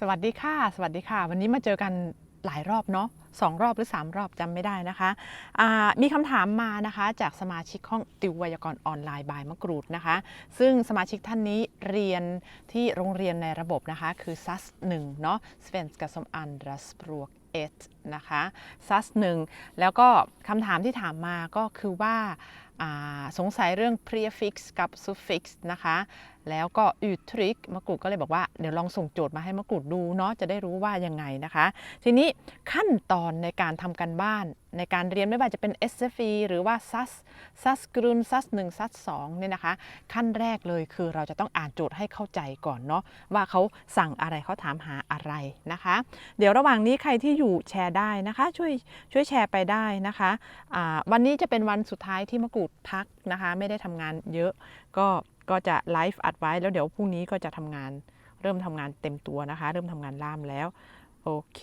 สวัสดีค่ะ สวัสดีค่ะ วันนี้มาเจอกันหลายรอบเนาะสองรอบหรือ 3 รอบจำไม่ได้นะคะอ่ามีคำถามมานะคะจากสมาชิกห้องติวไวยากรณ์ออนไลน์บายมะกรูดนะคะ ซึ่งสมาชิกท่านนี้เรียนที่โรงเรียนในระบบนะคะ คือ SAS 1เนาะ Svenska som andra språk 1นะคะ SAS 1แล้วก็คำถามที่ถามมาก็คือว่าอ่าสงสัยเรื่อง prefix กับ suffix นะคะ แล้วก็ uttryck มะกรูดก็เลยบอกว่าเดี๋ยวลองส่งโจทย์มาให้มะกรูดดูเนาะจะได้รู้ว่ายังไงนะคะ ทีนี้ขั้นตอนในการทำกันบ้าน ในการเรียนไม่ว่าจะเป็น SFE หรือว่า SAS SAS กรุน SAS 1 SAS 2เนี่ยนะคะ ขั้นแรกเลยคือเราจะต้องอ่านโจทย์ให้เข้าใจก่อนเนาะว่าเขาสั่งอะไรเขาถามหาอะไรนะคะ เดี๋ยวระหว่างนี้ใครที่อยู่แชร์ได้นะคะ ช่วยช่วยแชร์ไปได้นะคะอ่าวันนี้จะเป็นวันสุดท้ายที่มะกรูดพักนะคะ ไม่ได้ทำงานเยอะก็ ก็จะไลฟ์อัดไว้แล้วเดี๋ยวพรุ่งนี้ก็จะทำงานเริ่มทำงานเต็มตัวนะคะ เริ่มทำงานล่ามแล้ว โอเค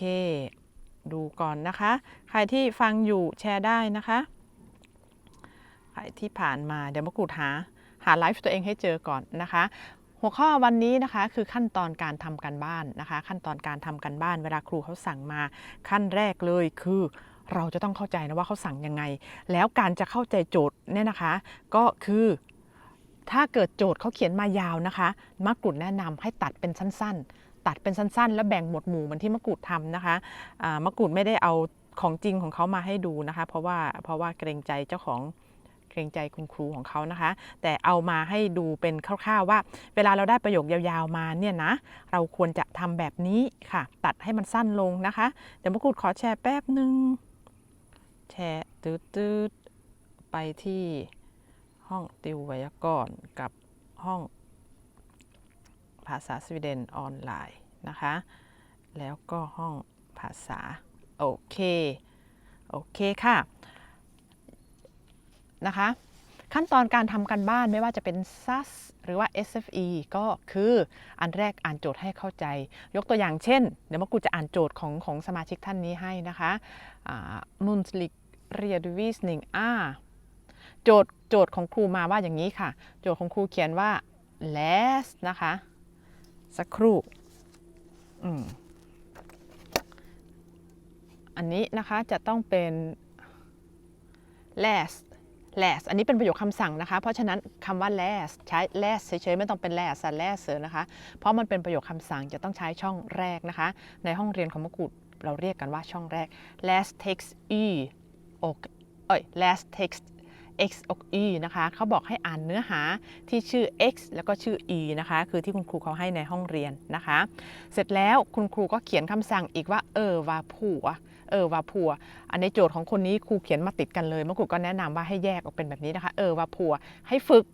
ดูก่อนนะคะ ใครที่ฟังอยู่แชร์ได้นะคะ ใครที่ผ่านมาเดี๋ยวมากรูดหา หาไลฟ์ตัวเองให้เจอก่อนนะคะ หัวข้อวันนี้นะคะคือขั้นตอนการทำการบ้านนะคะ ขั้นตอนการทำการบ้านเวลาครูเขาสั่งมา ขั้นแรกเลยคือเราจะต้องเข้าใจนะว่าเขาสั่งยังไง แล้วการจะเข้าใจโจทย์เนี่ยนะคะ ก็คือ ถ้าเกิดโจทย์เขาเขียนมายาวนะคะมะกรูดแนะนำให้ตัดเป็นสั้น ๆ ตัดเป็นสั้นๆ แล้วแบ่งหมวดหมู่เหมือนที่มะกรูดทำนะคะมะกรูดไม่ได้เอาของจริงของเขามาให้ดูนะคะ เพราะว่าเพราะว่าเกรงใจเจ้าของเกรงใจคุณครูของเขานะคะ แต่เอามาให้ดูเป็นคร่าวๆว่า เวลาเราได้ประโยคยาวๆมาเนี่ยนะเราควรจะทำแบบนี้ค่ะ ตัดให้มันสั้นลงนะคะเดี๋ยวมะกรูดขอแชร์แป๊บหนึ่งแชร์ตืดๆไปที่ ห้องติวไวยากรณ์กับห้องภาษาสวีเดนออนไลน์นะคะ แล้วก็ห้องภาษา โอเค โอเคค่ะ นะคะ ขั้นตอนการทำกันบ้านไม่ว่าจะเป็น SAS หรือว่า SFE ก็คืออันแรกอ่านโจทย์ให้เข้าใจ ยกตัวอย่างเช่น เดี๋ยวมากูจะอ่านโจทย์ของของสมาชิกท่านนี้ให้นะคะมุนสลิกเรียดวิสหนิงอ่า โจทย์โจทย์ของครูมาว่าอย่างนี้ค่ะ โจทย์ของครูเขียนว่า last นะคะ สักครู่อืมอันนี้นะคะจะต้องเป็น last last อันนี้เป็นประโยคคำสั่งนะคะ เพราะฉะนั้นคำว่า last ใช้ last เฉยๆไม่ต้องเป็น last อะ last เสรินะคะ เพราะมันเป็นประโยคคำสั่งจะต้องใช้ช่องแรกนะคะ ในห้องเรียนของมกุฎเราเรียกกันว่าช่องแรก last text e อกเอ้ย last text x อก e นะคะเขาบอกให้อ่านเนื้อหาที่ชื่อ x แล้วก็ชื่อ e นะคะคือที่คุณครูเขาให้ในห้องเรียนนะคะ เสร็จแล้วคุณครูก็เขียนคำสั่งอีกว่าเออว่าผัวเออว่าผัว อันในโจทย์ของคนนี้ครูเขียนมาติดกันเลยเมื่อครูก็แนะนำว่าให้แยกออกเป็นแบบนี้นะคะ เออว่าผัวให้ฝึก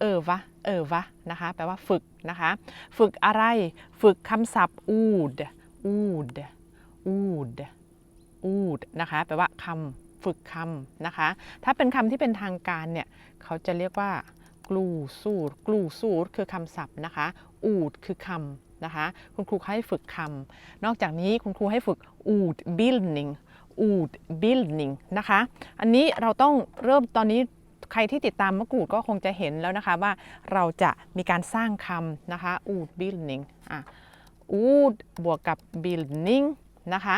เออวะ เออวะนะคะ แปลว่าฝึกนะคะ ฝึกอะไร ฝึกคำศัพท์อูด อูด อูด อูดนะคะ แปลว่าคำ ฝึกคำนะคะ ถ้าเป็นคำที่เป็นทางการเนี่ยเขาจะเรียกว่ากลูสูดกลูสูดคือคำศัพท์นะคะ อูดคือคำนะคะ คุณครูให้ฝึกคำนอกจากนี้คุณครูให้ฝึกอูด bildning อูด bildning นะคะ อันนี้เราต้องเริ่มตอนนี้ใครที่ติดตามมะกรูดก็คงจะเห็นแล้วนะคะว่าเราจะมีการสร้างคำนะคะอูด bildning อะอูดบวกกับ building นะคะ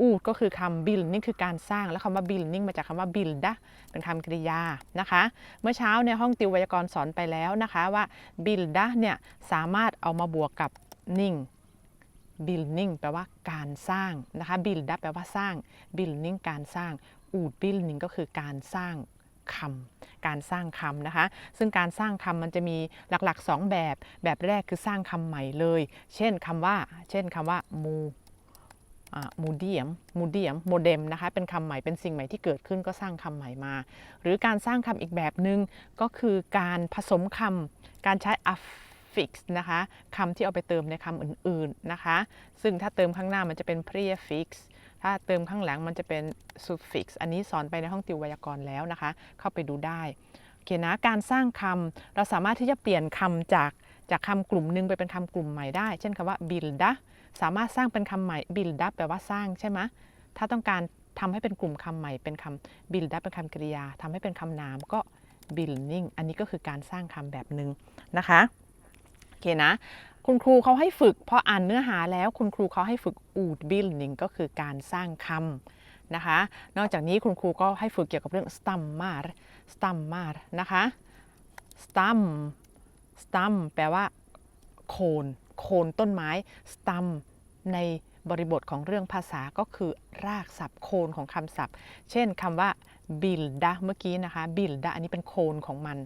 อูดก็คือคำ build นี่คือการสร้าง แล้วคำว่า building มาจากคำว่า build เป็นคำกริยานะคะ เมื่อเช้าในห้องติวไวยากรณ์สอนไปแล้วนะคะว่า build เนี่ยสามารถเอามาบวกกับ ning building แปลว่าการสร้างนะคะ build แปลว่าสร้าง building การสร้างอูด building ก็คือการสร้างคำการสร้างคำนะคะ ซึ่งการสร้างคำมันจะมีหลักๆ 2 แบบ แบบแรกคือสร้างคำใหม่เลย เช่นคำว่า เช่นคำว่ามู มูเดียมมูเดียมโมเดมนะคะเป็นคำใหม่เป็นสิ่งใหม่ที่เกิดขึ้นก็สร้างคำใหม่มา หรือการสร้างคำอีกแบบหนึ่งก็คือการผสมคำการใช้ affix นะคะคำที่เอาไปเติมในคำอื่นๆนะคะ ซึ่งถ้าเติมข้างหน้ามันจะเป็น prefix ถ้าเติมข้างหลังมันจะเป็น suffix อันนี้สอนไปในห้องติวไวยากรณ์แล้วนะคะ เข้าไปดูได้โอเคนะการสร้างคำเราสามารถที่จะเปลี่ยนคำจากจากคำกลุ่มหนึ่งไปเป็นคำกลุ่มใหม่ได้ เช่นคำว่า builda สามารถสร้างเป็นคำใหม่ builda แปลว่าสร้างใช่ไหมถ้าต้องการทำให้เป็นกลุ่มคำใหม่เป็นคำ builda เป็นคำกริยาทำให้เป็นคำนามก็ building อันนี้ก็คือการสร้างคำแบบหนึ่งนะคะโอเคนะ คุณครูเขาให้ฝึกพออ่านเนื้อหาแล้วคุณครูเขาให้ฝึก utbildning ก็คือการสร้างคำนะคะ นอกจากนี้คุณครูก็ให้ฝึกเกี่ยวกับเรื่อง stammar stammar นะคะ stam stam แปลว่าโคน โคนต้นไม้ stam ในบริบทของเรื่องภาษาก็คือรากศัพท์โคนของคำศัพท์ เช่นคำว่า bilda เมื่อกี้นะคะ bilda อันนี้เป็นโคนของมัน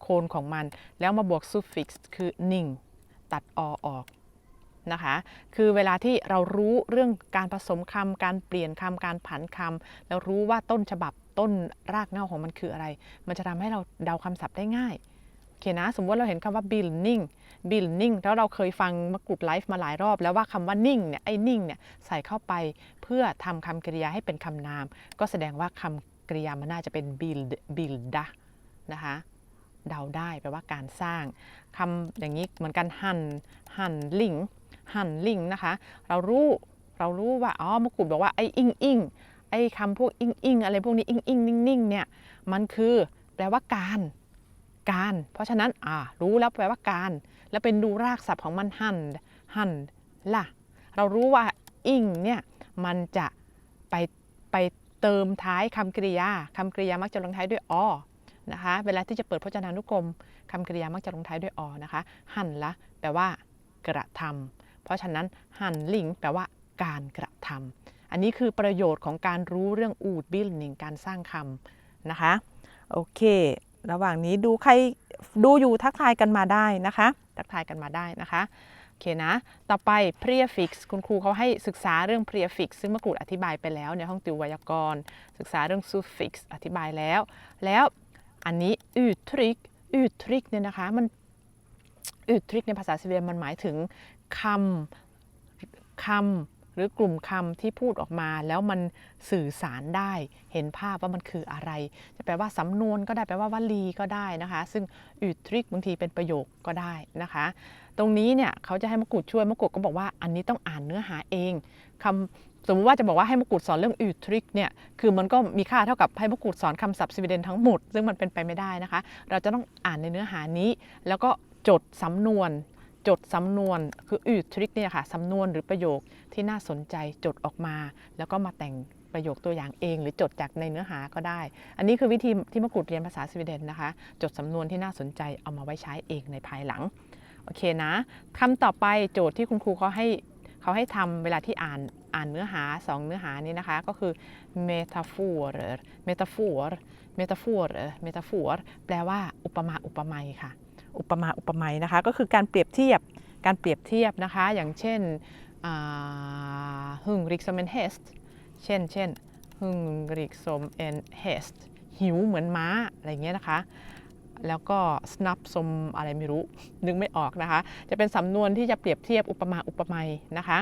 โคนของมัน แล้วมาบวก suffix คือนิ่งตัดอออกนะคะ คือเวลาที่เรารู้เรื่องการผสมคำการเปลี่ยนคำการผันคำแล้วรู้ว่าต้นฉบับต้นรากเง้าของมันคืออะไร มันจะทำให้เราเดาคำศัพท์ได้ง่าย โอเคนะ สมมติเราเห็นคำว่า building building แล้วเราเคยฟังมะกรูดไลฟ์มาหลายรอบ แล้วว่าคำว่านิ่งเนี่ยไอ้นิ่งเนี่ยใส่เข้าไปเพื่อทำคำกริยาให้เป็นคำนาม ก็แสดงว่าคำกริยามันน่าจะเป็น build build นะคะเดาได้แปลว่าการสร้างคำอย่างนี้เหมือนกันหันหันลิงหันลิงนะคะ เรารู้เรารู้ว่าอ๋อมะกรูดบอกว่าไอ้อิงอิงไอ้คำพวกอิงอิงอะไรพวกนี้อิงอิงนิ่งนิ่งเนี่ยมันคือแปลว่าการการ เพราะฉะนั้นอ่ารู้แล้วแปลว่าการ แล้วเป็นดูรากศัพท์ของมันหันหันล่ะ เรารู้ว่าอิงเนี่ยมันจะไปไปเติมท้ายคำกริยาคำกริยามักจะลงท้ายด้วยอนะคะเวลาที่จะเปิดพจนานุกรมคำกริยามักจะลงท้ายด้วยอนะคะหันละแปลว่ากระทำเพราะฉะนั้นหันลิงแปลว่าการกระทำอันนี้คือประโยชน์ของการรู้เรื่องอูดบิลนิงการสร้างคำนะคะโอเค ระหว่างนี้ดูใครดูอยู่ทักทายกันมาได้นะคะ ทักทายกันมาได้นะคะโอเคนะ ต่อไป prefix คุณครูเขาให้ศึกษาเรื่อง prefix ซึ่งเมื่อครูอธิบายไปแล้วในห้องติวไวยากรณ์ ศึกษาเรื่อง suffix อธิบายแล้ว แล้วอันนี้ uttryck uttryck เนี่ยนะคะมัน uttryck ในภาษาสวีเดนมันหมายถึงคำคำ รือกลุ่มคำที่พูดออกมา แล้วมันสื่อสารได้เห็นภาพว่ามันคืออะไร จะแปลว่าสำนวนก็ได้แปลว่าวลีก็ได้นะคะ ซึ่ง uttryck บางทีเป็นประโยคก็ได้นะคะ ตรงนี้เนี่ยเขาจะให้มะกรูดช่วยมะกรูดก็บอกว่าอันนี้ต้องอ่านเนื้อหาเองคำสมมติว่าจะบอกว่าให้มะกรูดสอนเรื่อง uttryck เนี่ย คือมันก็มีค่าเท่ากับให้มะกรูดสอนคำศัพท์สวีเดนทั้งหมด ซึ่งมันเป็นไปไม่ได้นะคะ เราจะต้องอ่านในเนื้อหานี้ แล้วก็จดสำนวน จดสำนวนคือ uttryck เนี่ยค่ะสำนวนหรือประโยคที่น่าสนใจจดออกมา แล้วก็มาแต่งประโยคตัวอย่างเอง หรือจดจากในเนื้อหาก็ได้ อันนี้คือวิธีที่มกรูดเรียนภาษาสวีเดนนะคะ จดสำนวนที่น่าสนใจเอามาไว้ใช้เองในภายหลังโอเคนะคำต่อไปโจทย์ที่คุณครูเขาให้เขาให้ทำเวลาที่อ่านอ่านเนื้อหาสองเนื้อหานี้นะคะ ก็คือ metaphor metaphor metaphor metaphor แปลว่าอุปมาอุปไมยค่ะ อุปมาอุปไมยนะคะ ก็คือการเปรียบเทียบการเปรียบเทียบนะคะ อย่างเช่น hungrig som en häst เช่นเช่น hungrig som en häst หิวเหมือนม้าอะไรเงี้ยนะคะ แล้วก็สนับสมอะไรไม่รู้นึกไม่ออกนะคะ จะเป็นสำนวนที่จะเปรียบเทียบอุปมาอุปไมยนะคะ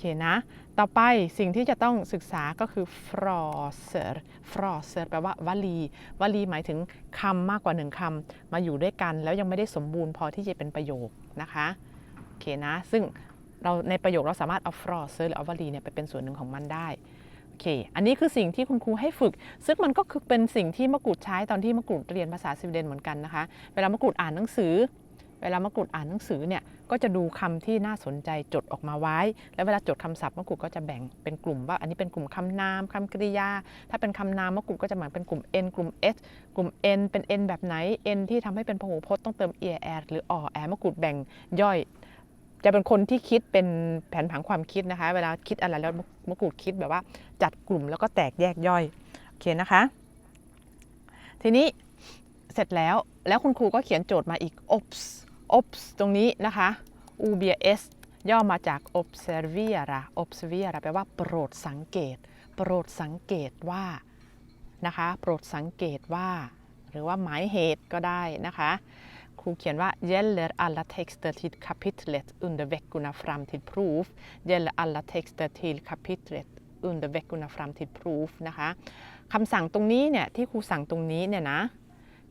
เคนะ ต่อไปสิ่งที่จะต้องศึกษาก็คือ fraser fraser แปลว่าวลี วลีหมายถึงคำมากกว่าหนึ่งคำมาอยู่ด้วยกัน แล้วยังไม่ได้สมบูรณ์พอที่จะเป็นประโยคนะคะโอเคนะ ซึ่งเราในประโยคเราสามารถเอา fraser หรือเอาวลีเนี่ยไปเป็นส่วนหนึ่งของมันได้โอเคอันนี้คือสิ่งที่คุณครูให้ฝึก ซึ่งมันก็คือเป็นสิ่งที่มะกรูดใช้ตอนที่มะกรูดเรียนภาษาสวีเดนเหมือนกันนะคะ เวลามะกรูดอ่านหนังสือ เวลามะกรูดอ่านหนังสือเนี่ยก็จะดูคำที่น่าสนใจจดออกมาไว้ แล้วเวลาจดคำศัพท์มะกรูดก็จะแบ่งเป็นกลุ่มว่า อันนี้เป็นกลุ่มคำนามคำกริยา ถ้าเป็นคำนามมะกรูดก็จะหมายเป็นกลุ่ม n กลุ่ม s กลุ่ม n เป็น n แบบไหน n ที่ทำให้เป็นพหูพจน์ต้องเติม er หรืออแอมะกรูดแบ่งย่อยจะเป็นคนที่คิดเป็นแผนผังความคิดนะคะ เวลาคิดอะไรแล้วมะกรูดคิดแบบว่าจัดกลุ่มแล้วก็แตกแยกย่อยโอเคนะคะ ทีนี้เสร็จแล้วแล้วคุณครูก็เขียนโจทย์มาอีก ops ops ตรงนี้นะคะ ubs ย่อมาจาก observera observera แปลว่าโปรดสังเกต โปรดสังเกตว่านะคะ โปรดสังเกตว่า หรือว่าหมายเหตุก็ได้นะคะ ครูเขียนว่า gäller alla texter till kapitlet under veckorna fram till prov gäller alla texter till kapitlet under veckorna fram till prov นะคะคำสั่งตรงนี้เนี่ยที่ครูสั่งตรงนี้เนี่ยนะ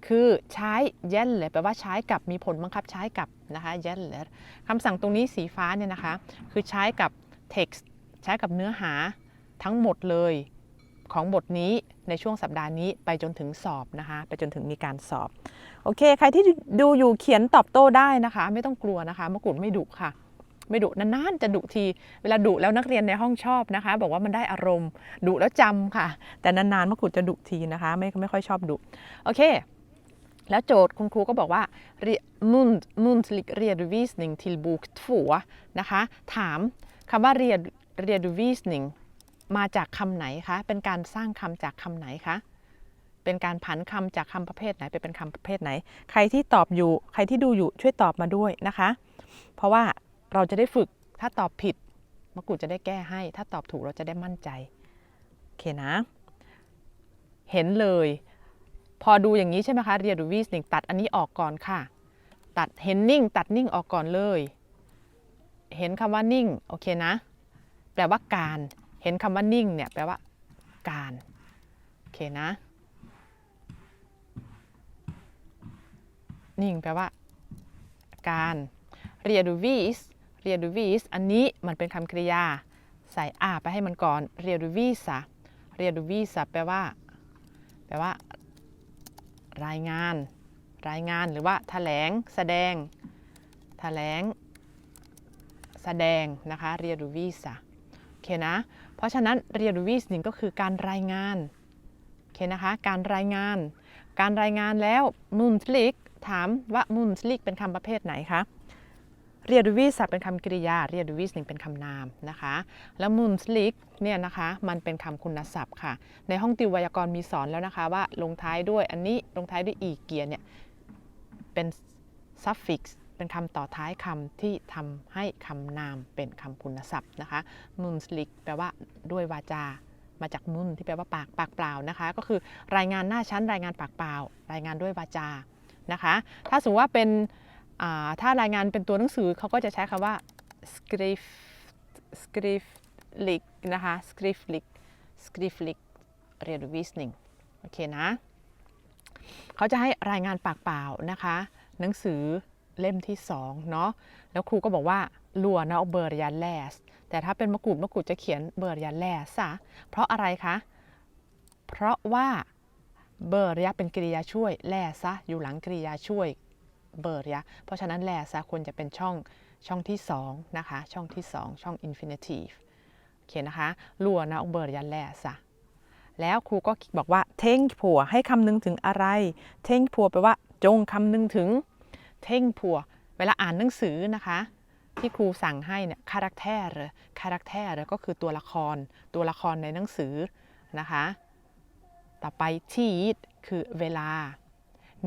คือใช้ gäller แปลว่าใช้กับมีผลบังคับใช้กับนะคะ gäller คำสั่งตรงนี้สีฟ้าเนี่ยนะคะ คือใช้กับ text ใช้กับเนื้อหาทั้งหมดเลยของบทนี้ในช่วงสัปดาห์นี้ไปจนถึงสอบนะคะ ไปจนถึงมีการสอบ โอเค ใครที่ดูอยู่เขียนตอบโต้ได้นะคะ ไม่ต้องกลัวนะคะมะกรูดไม่ดุค่ะ ไม่ดุนานๆจะดุที เวลาดุแล้วนักเรียนในห้องชอบนะคะ บอกว่ามันได้อารมณ์ดุแล้วจำค่ะ แต่นานๆมะกรูดจะดุทีนะคะ ไม่ไม่ค่อยชอบดุโอเค แล้วโจทย์คุณครูก็บอกว่า mund muntlig redovisning till bok 2นะคะ ถามคำว่า redovisning มาจากคำไหนคะ เป็นการสร้างคำจากคำไหนคะ เป็นการผันคำจากคำประเภทไหนไปเป็นคำประเภทไหน ใครที่ตอบอยู่ ใครที่ดูอยู่ช่วยตอบมาด้วยนะคะ เพราะว่าเราจะได้ฝึก ถ้าตอบผิดมะกรูดจะได้แก้ให้ ถ้าตอบถูกเราจะได้มั่นใจ โอเคนะ เห็นเลย พอดูอย่างนี้ใช่ไหมคะเรียดูวีสนิ่งตัดอันนี้ออกก่อนค่ะ ตัดเห็นนิ่ง ตัดนิ่งออกก่อนเลย เห็นคำว่านิ่งโอเคนะ แปลว่าการ เห็นคำว่านิ่งเนี่ยแปลว่า การโอเคนะ นิ่งแปลว่า การเรียดูวีสเรียดูวีสอันนี้มันเป็นคำกริยา ใส่อาไปให้มันก่อนเรียดูวีสะเรียดูวีสะแปลว่า แปลว่า รายงาน รายงานหรือว่าแถลงแสดงแถลงแสดงนะคะเรียรูวีสะโอเคนะ เพราะฉะนั้นเรียรูวีสหนึ่งก็คือการรายงานโอเคนะคะการรายงาน การรายงานแล้วมุนสลิกถามว่ามุนสลิกเป็นคำประเภทไหนคะ เรียดูวีสเป็นคำกริยา เรียดูวีสหนึ่งเป็นคำนามนะคะ แล้วมุนสลิกเนี่ยนะคะ มันเป็นคำคุณศัพท์ค่ะ ในห้องติวไวยากรณ์มีสอนแล้วนะคะว่าลงท้ายด้วยอันนี้ลงท้ายด้วยอีเกียเนี่ยเป็น suffix เป็นคำต่อท้ายคำที่ทำให้คำนามเป็นคำคุณศัพท์นะคะมุนสลิกแปลว่าด้วยวาจามาจากมุนที่แปลว่าปากปากเปล่านะคะ ก็คือรายงานหน้าชั้นรายงานปากเปล่า รายงานด้วยวาจานะคะ ถ้าสมมติว่าเป็น ถ้ารายงานเป็นตัวหนังสือเขาก็จะใช้คำว่า script skriftlig นะคะ skriftlig skriftlig redovisning โอเคนะ เขาจะให้รายงานปากเปล่านะคะ หนังสือเล่มที่2เนาะ แล้วครูก็บอกว่าลัวนะเบอร์ยาแลสแต่ถ้าเป็นมะกรูดมะกรูดจะเขียนเบอร์ยาแลสซะเพราะอะไรคะ เพราะว่าเบอร์ยาเป็นกริยาช่วยแลซะอยู่หลังกริยาช่วย เบอร์ยาเพราะฉะนั้นแลซะควรจะเป็นช่องช่องที่2นะคะช่องที่ 2 ช่อง infinitive โอเคนะคะลัวนะองเบอร์ยาแลซะแล้วครูก็บอกว่าเท่งผัวให้คำนึงถึงอะไร เท่งผัวแปลว่าจงคำนึงถึง เท่งผัว เวลาอ่านหนังสือนะคะ ที่ครูสั่งให้เนี่ยคาแรคเตอร์คาแรคเตอร์ก็คือตัวละคร ตัวละครในหนังสือนะคะ ต่อไปทีดคือเวลา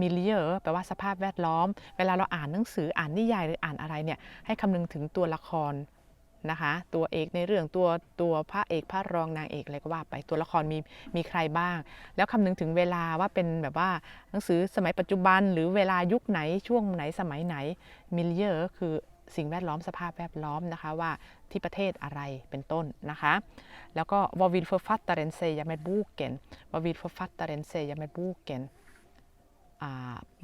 มิเลียแปลว่าสภาพแวดล้อม เวลาเราอ่านหนังสืออ่านนิยายหรืออ่านอะไรเนี่ยให้คำนึงถึงตัวละครนะคะตัวเอกในเรื่องตัวตัวพระเอกพระรองนางเอกอะไรก็ว่าไปตัวละครมีมีใครบ้าง แล้วคำนึงถึงเวลาว่าเป็นแบบว่าหนังสือสมัยปัจจุบัน หรือเวลายุคไหนช่วงไหนสมัยไหนมิเลียคือสิ่งแวดล้อมสภาพแวดล้อมนะคะว่าที่ประเทศอะไรเป็นต้นนะคะ แล้วก็ vad vill författaren säga med boken vad vill författaren säga med boken อ่านั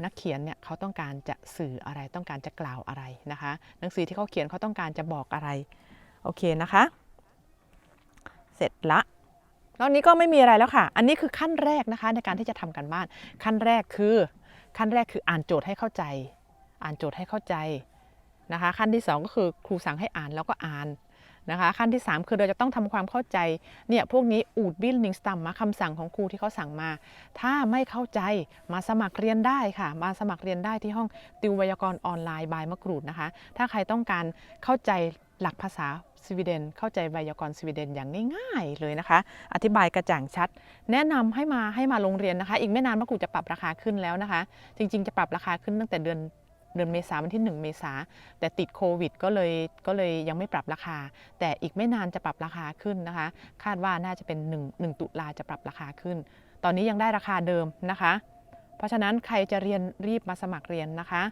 นักเขียนเนี่ยเขาต้องการจะสื่ออะไรต้องการจะกล่าวอะไรนะคะ หนังสือที่เขาเขียนเขาต้องการจะบอกอะไรโอเคนะคะ เสร็จละแล้วนี้ก็ไม่มีอะไรแล้วค่ะ อันนี้คือขั้นแรกนะคะในการที่จะทำกันบ้าน ขั้นแรกคือ ขั้นแรกคืออ่านโจทย์ให้เข้าใจ อ่านโจทย์ให้เข้าใจนะคะ ขั้นที่สองก็คือครูสั่งให้อ่านแล้วก็อ่าน นะคะขั้นที่ 3 คือเราจะต้องทำความเข้าใจเนี่ยพวกนี้อูดบิลนิงสตัมมาคำสั่งของครูที่เขาสั่งมา ถ้าไม่เข้าใจมาสมัครเรียนได้ค่ะ มาสมัครเรียนได้ที่ห้องติวไวยากรณ์ออนไลน์บายมะกรูดนะคะ ถ้าใครต้องการเข้าใจหลักภาษาสวีเดน เข้าใจไวยากรณ์สวีเดนอย่างง่ายๆเลยนะคะ อธิบายกระจ่างชัด แนะนำให้มาให้มาโรงเรียนนะคะ อีกไม่นานมะกรูดจะปรับราคาขึ้นแล้วนะคะ จริงๆจะปรับราคาขึ้นตั้งแต่เดือน เดือนเมษาวันที่ 1 เมษาแต่ติดโควิดก็เลยก็เลยยังไม่ปรับราคา แต่อีกไม่นานจะปรับราคาขึ้นนะคะ คาดว่าน่าจะเป็น 1 1 ตุลาจะปรับราคาขึ้น ตอนนี้ยังได้ราคาเดิมนะคะ เพราะฉะนั้นใครจะเรียนรีบมาสมัครเรียนนะคะ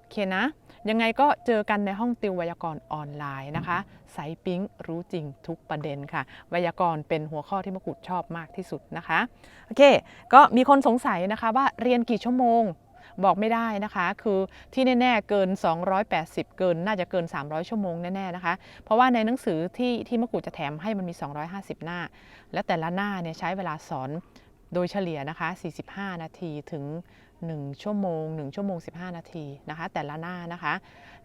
โอเคนะ ยังไงก็เจอกันในห้องติวไวยากรณ์ออนไลน์นะคะไซปิ๊งรู้จริงทุกประเด็นค่ะไวยากรณ์เป็นหัวข้อที่มกุฎชอบมากที่สุดนะคะโอเค ก็มีคนสงสัยนะคะว่าเรียนกี่ชั่วโมง บอกไม่ได้นะคะ คือที่แน่ๆเกิน 280 เกินน่าจะเกิน 300 ชั่วโมงแน่ๆนะคะ เพราะว่าในหนังสือที่ที่มะกรูดจะแถมให้มันมี 250 หน้า และแต่ละหน้าเนี่ยใช้เวลาสอนโดยเฉลี่ยนะคะ 45 นาทีถึง 1 ชั่วโมง 1 ชั่วโมง 15 นาทีนะคะ แต่ละหน้านะคะ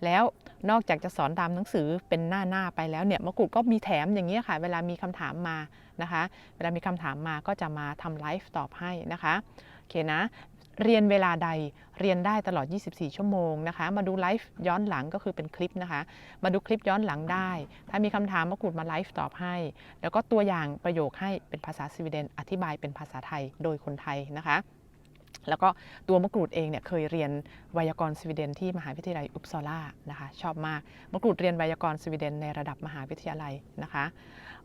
แล้วนอกจากจะสอนตามหนังสือเป็นหน้าหน้าไปแล้วเนี่ยมะกรูดก็มีแถมอย่างนี้ค่ะ เวลามีคำถามมานะคะ เวลามีคำถามมาก็จะมาทำไลฟ์ตอบให้นะคะ โอเคนะ เรียนเวลาใดเรียนได้ตลอด 24 ชั่วโมงนะคะ มาดูไลฟ์ย้อนหลังก็คือเป็นคลิปนะคะ มาดูคลิปย้อนหลังได้ ถ้ามีคำถามมะกรูดมาไลฟ์ตอบให้ แล้วก็ตัวอย่างประโยคให้เป็นภาษาสวีเดน อธิบายเป็นภาษาไทยโดยคนไทยนะคะ แล้วก็ตัวมะกรูดเองเนี่ยเคยเรียนไวยากรณ์สวีเดนที่มหาวิทยาลัยอุปซาลานะคะ ชอบมากมะกรูดเรียนไวยากรณ์สวีเดนในระดับมหาวิทยาลัยนะคะ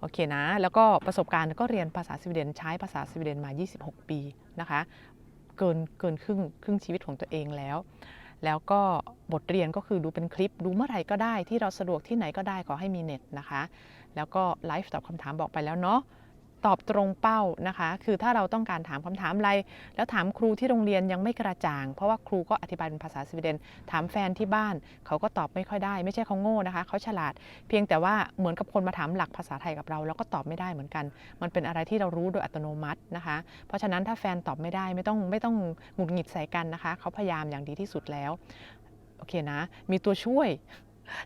โอเคนะ แล้วก็ประสบการณ์ก็เรียนภาษาสวีเดนใช้ภาษาสวีเดนมา 26 ปีนะคะ เกินเกินครึ่งครึ่งชีวิตของตัวเองแล้ว แล้วก็บทเรียนก็คือดูเป็นคลิปดูเมื่อไหร่ก็ได้ที่เราสะดวกที่ไหนก็ได้ขอให้มีเน็ตนะคะ แล้วก็ไลฟ์ตอบคำถามบอกไปแล้วเนาะ ตอบตรงเป้านะคะ คือถ้าเราต้องการถามคำถามอะไร แล้วถามครูที่โรงเรียนยังไม่กระจ่าง เพราะว่าครูก็อธิบายเป็นภาษาสวีเดน ถามแฟนที่บ้าน เขาก็ตอบไม่ค่อยได้ ไม่ใช่เขาโง่นะคะ เขาฉลาด เพียงแต่ว่าเหมือนกับคนมาถามหลักภาษาไทยกับเราแล้วก็ตอบไม่ได้เหมือนกัน มันเป็นอะไรที่เรารู้โดยอัตโนมัตินะคะ เพราะฉะนั้นถ้าแฟนตอบไม่ได้ไม่ต้องไม่ต้องหงุดหงิดใส่กันนะคะ เขาพยายามอย่างดีที่สุดแล้ว โอเคนะ มีตัวช่วย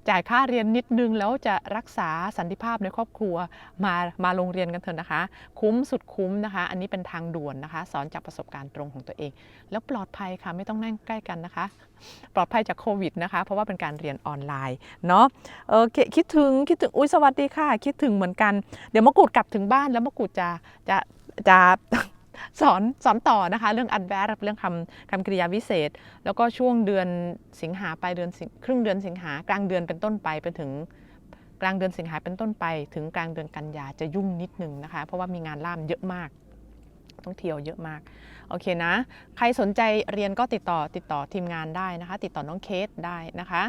จ่ายค่าเรียนนิดนึงแล้วจะรักษาสันติภาพในครอบครัวมามาโรงเรียนกันเถอะนะคะ คุ้มสุดคุ้มนะคะ อันนี้เป็นทางด่วนนะคะ สอนจากประสบการณ์ตรงของตัวเอง แล้วปลอดภัยค่ะไม่ต้องนั่งใกล้กันนะคะ ปลอดภัยจากโควิดนะคะ เพราะว่าเป็นการเรียนออนไลน์เนาะโอเคคิดถึงคิดถึงอุ้ยสวัสดีค่ะ คิดถึงเหมือนกัน เดี๋ยวมะกรูดกลับถึงบ้านแล้วมะกรูดจะจะจะ สอนสอนต่อนะคะ เรื่อง adverb เรื่องคำคำกริยาวิเศษ แล้วก็ช่วงเดือนสิงหาไปเดือนครึ่งเดือนสิงหากลางเดือนเป็นต้นไปไปถึงกลางเดือนสิงหาเป็นต้นไป ถึงกลางเดือนกันยาจะยุ่งนิดนึงนะคะ เพราะว่ามีงานล่ามเยอะมาก ต้องเที่ยวเยอะมาก โอเคนะ ใครสนใจเรียนก็ติดต่อติดต่อทีมงานได้นะคะ ติดต่อน้องเคสได้นะคะ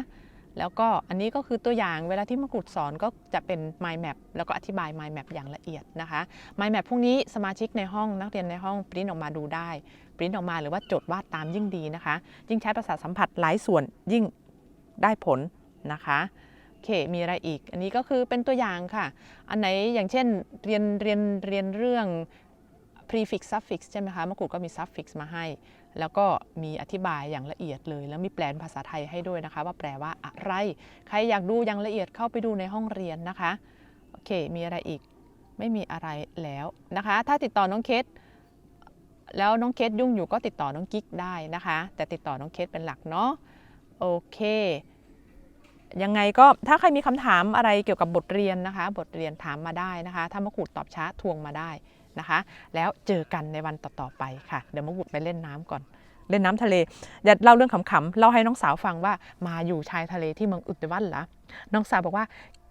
แล้วก็อันนี้ก็คือตัวอย่างเวลาที่มกรูดสอนก็จะเป็น mind map แล้วก็อธิบาย mind map อย่างละเอียดนะคะ mind map พวกนี้สมาชิกในห้องนักเรียนในห้องปริ้นออกมาดูได้ปริ้นออกมาหรือว่าจดวาดตามยิ่งดีนะคะ ยิ่งใช้ประสาทสัมผัสหลายส่วนยิ่งได้ผลนะคะโอเคมีอะไรอีก อันนี้ก็คือเป็นตัวอย่างค่ะ อันไหนอย่างเช่นเรียนเรียนเรียนเรื่อง prefix suffix ใช่ไหมคะมะกรูดก็มี suffix มาให้ แล้วก็มีอธิบายอย่างละเอียดเลย แล้วมีแปลนภาษาไทยให้ด้วยนะคะ ว่าแปลว่าอะไร ใครอยากดูอย่างละเอียดเข้าไปดูในห้องเรียนนะคะ โอเค มีอะไรอีก ไม่มีอะไรแล้วนะคะ ถ้าติดต่อน้องเคสแล้วน้องเคสยุ่งอยู่ก็ติดต่อน้องกิ๊กได้นะคะ แต่ติดต่อน้องเคสเป็นหลักเนาะ โอเค ยังไงก็ถ้าใครมีคำถามอะไรเกี่ยวกับบทเรียนนะคะ บทเรียนถามมาได้นะคะ ถ้ามะกรูดตอบช้าทวงมาได้นะคะ แล้วเจอกันในวันต่อๆไปค่ะ เดี๋ยวมะกรูดไปเล่นน้ำก่อน เล่นน้ำทะเลเดี๋ยวเล่าเรื่องขำๆเล่าให้น้องสาวฟังว่ามาอยู่ชายทะเลที่เมืองอุตวันละน้องสาวบอกว่า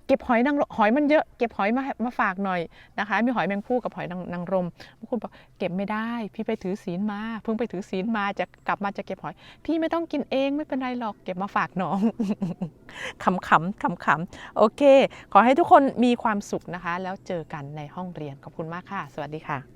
เก็บหอยนางหอยมันเยอะเก็บหอยมามาฝากหน่อยนะคะ มีหอยแมงผู้กับหอยนางนางรมบางคนบอกเก็บไม่ได้ พี่ไปถือศีลมาเพิ่งไปถือศีลมาจะกลับมาจะเก็บหอย พี่ไม่ต้องกินเองไม่เป็นไรหรอกเก็บมาฝากน้องขำๆขำๆโอเค ขอให้ทุกคนมีความสุขนะคะ แล้วเจอกันในห้องเรียนขอบคุณมากค่ะ สวัสดีค่ะ